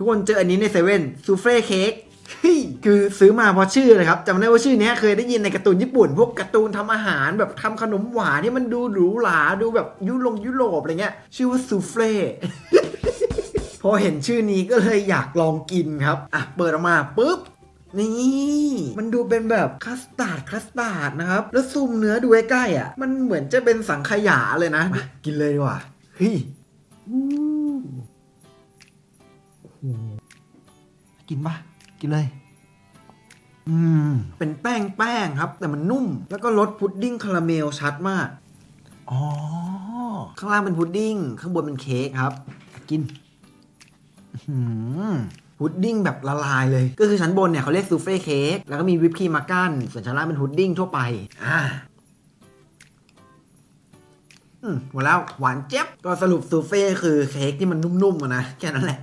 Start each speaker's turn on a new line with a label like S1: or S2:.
S1: ทุกคนเจออันนี้ในเซเว่นซูเฟ่เค้กคือซื้อมาเพราะชื่อเลยครับจำได้ว่าชื่อนี้เคยได้ยินในการ์ตูนญี่ปุ่น พวกการ์ตูนทำอาหารแบบทำขนมหวานที่มันดูหรูหราดูแบบยุโรปยุโรปอะไรเงี้ย ชื่อว่าซูเฟ่พอเห็นชื่อนี้ก็เลยอยากลองกินครับ อะ เปิดออกมาปุ๊บนี่มันดูเป็นแบบคัสตาร์ดคัสตาร์ดนะครับ แล้วซูมเนื้อดูใกล้ๆอะ มันเหมือนจะเป็นสังขยาเลยนะมากินเลยดีกว่าเฮ้ย โอ้โหกินปะกินเลย อืม เป็นแป้งแป้งครับ แต่มันนุ่ม แล้วก็รสพุดดิ้งคาราเมลชัดมาก อ๋อ ข้างล่างเป็นพุดดิ้ง ข้างบนเป็นเค้กครับ กินหืมพุดดิ้งแบบละลายเลย ก็คือชั้นบนเนี่ยเขาเรียกซูเฟ่เค้ก แล้วก็มีวิปครีมมากั้น ส่วนชั้นล่างเป็นพุดดิ้งทั่วไป อ่าอืมหมดแล้วหวานเจี๊ยบก็สรุปซูเฟ่คือเค้กที่มันนุ่มๆอะนะ แค่นั้นแหละ